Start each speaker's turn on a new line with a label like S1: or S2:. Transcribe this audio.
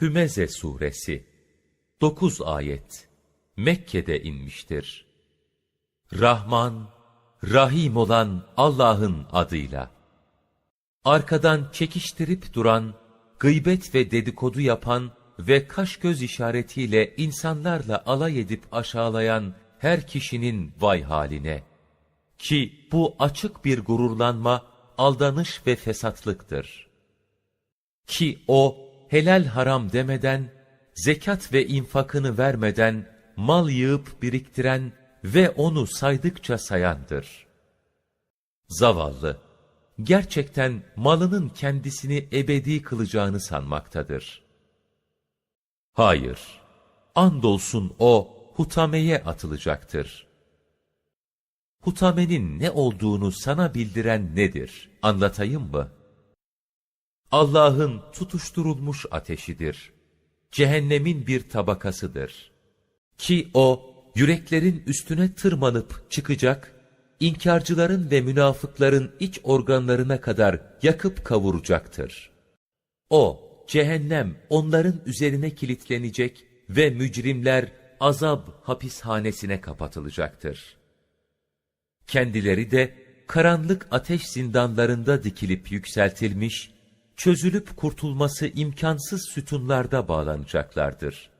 S1: Hümeze Suresi 9 ayet Mekke'de inmiştir. Rahman, Rahim olan Allah'ın adıyla. Arkadan çekiştirip duran, gıybet ve dedikodu yapan ve kaş göz işaretiyle insanlarla alay edip aşağılayan her kişinin vay haline. Ki bu açık bir gururlanma, aldanış ve fesatlıktır. Ki o helal haram demeden, zekat ve infakını vermeden mal yığıp biriktiren ve onu saydıkça sayandır. Zavallı, gerçekten malının kendisini ebedi kılacağını sanmaktadır. Hayır, andolsun o hutameye atılacaktır. Hutamenin ne olduğunu sana bildiren nedir? Anlatayım mı? Allah'ın tutuşturulmuş ateşidir. Cehennemin bir tabakasıdır. Ki o, yüreklerin üstüne tırmanıp çıkacak, inkarcıların ve münafıkların iç organlarına kadar yakıp kavuracaktır. O, cehennem onların üzerine kilitlenecek ve mücrimler azap hapishanesine kapatılacaktır. Kendileri de karanlık ateş zindanlarında dikilip yükseltilmiş, çözülüp kurtulması imkansız sütunlarda bağlanacaklardır.